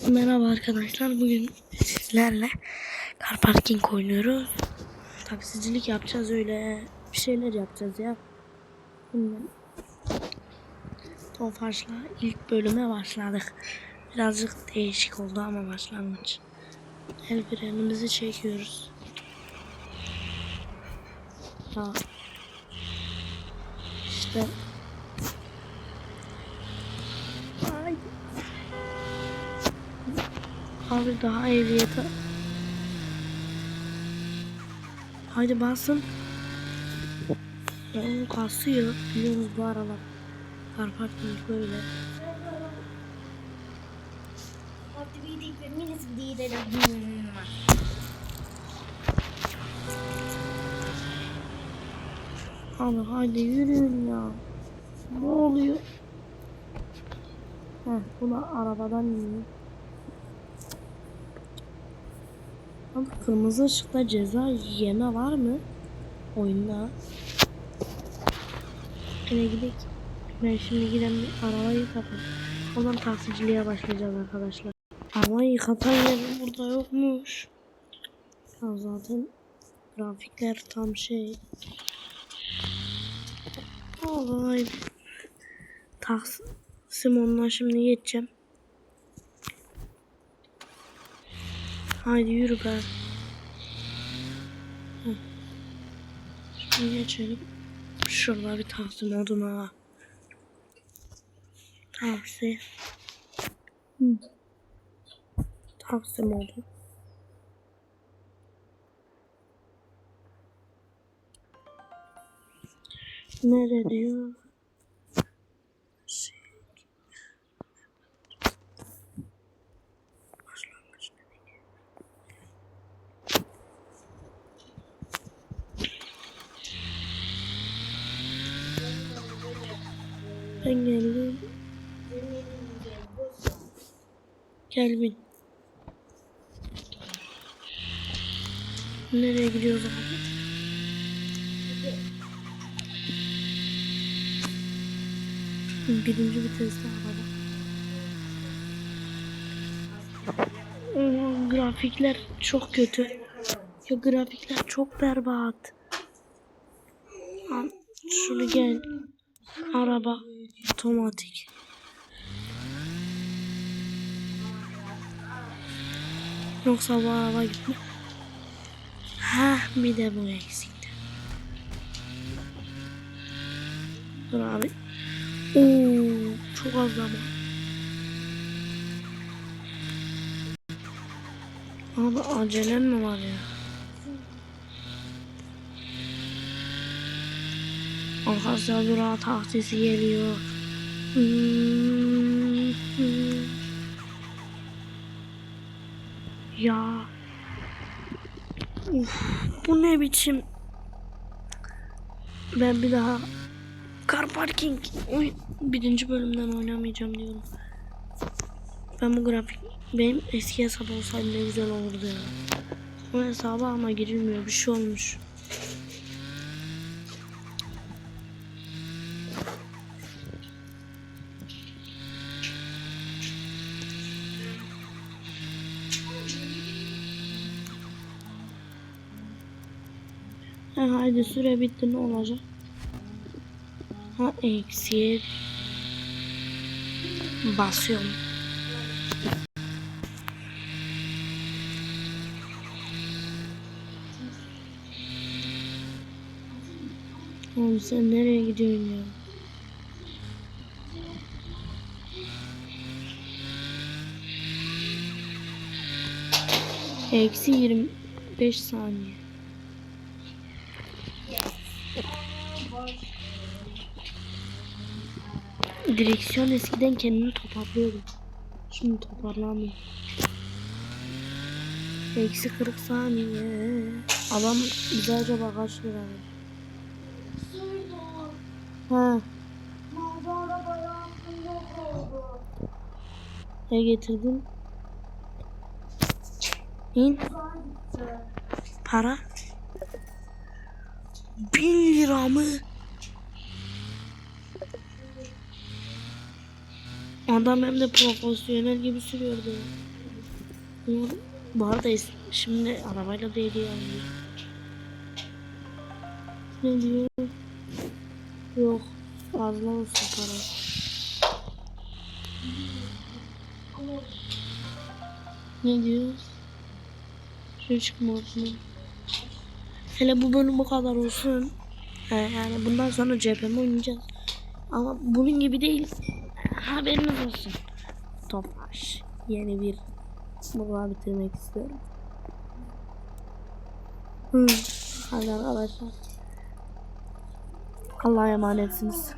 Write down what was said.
Merhaba arkadaşlar. Bugün sizlerle car parking oynuyoruz. Taksicilik yapacağız öyle bir şeyler yapacağız ya. Şimdi Tofaş'la ilk bölüme başladık. Birazcık değişik oldu ama başlangıç. El frenimizi çekiyoruz. Ha. İşte Abi daha ehliyete. Haydi basın. Onun kasıyor. Biliyorsunuz bu aralar. Car parking böyle. Abi haydi yürüyün ya. Ne oluyor? Heh, buna arabadan iniyor. Abi kırmızı ışıkta ceza yeme var mı? Oyunda. Yine gidelim. Ben şimdi giden bir arabayı yıkatalım. Ondan taksiciliğe başlayacağız arkadaşlar. Arabayı yıkatan yer burada yokmuş. Ya zaten grafikler tam şey. Olay. Taksim şimdi geçeceğim. Haydi yürü be. Şimdi geçelim. Şurada bir Taksim oduna var. Taksi. Hı. Taksim oldu. Nere diyor? Ben geldim. Gel bin. Nereye gidiyoruz abi? Birinci viteste araba. Oo, grafikler çok kötü. Ya grafikler çok berbat. Şunu gel. Araba otomatik. Yoksa bu araba gitme. Ha bir de bu eksikti. Dur abi. Oo, çok az zaman. Abi acelen mi var ya? Arkadaşlar durağa tahtisi geliyor. Hmm. Ya. Uf, bu ne biçim? Ben bir daha Car Parking oy birinci bölümden oynamayacağım diyorum. Ben bu grafik benim eski hesap olsaydı ne güzel olurdu ya. Bu hesaba ama girilmiyor bir şey olmuş. Ha, haydi süre bitti ne olacak? Ha eksiye basıyorum. Oğlum sen nereye gidiyorsun ya? Eksi 25 saniye. Direksiyon eskiden kendini toparlıyordu. Şimdi toparlamıyor. Eksi 40 saniye. Adam bize acaba kaç lira? Ha. Ne getirdin? İn. Para. Bin lira mı? Adam hem de profesyonel gibi sürüyordu. Bu- arada şimdi arabayla da hediye. Ne diyor? Yok. Fazla olsun para. Ne diyor? Şu çıkmaz mı? Hele bu bölüm bu kadar olsun. He, yani bundan sonra CHP'mi oynayacağız. Ama bunun gibi değil. Haberiniz olsun. Topaş. Yeni bir Burada bitirmek istiyorum. Hı. Hadi arkadaşlar. Allah'a emanetsiniz.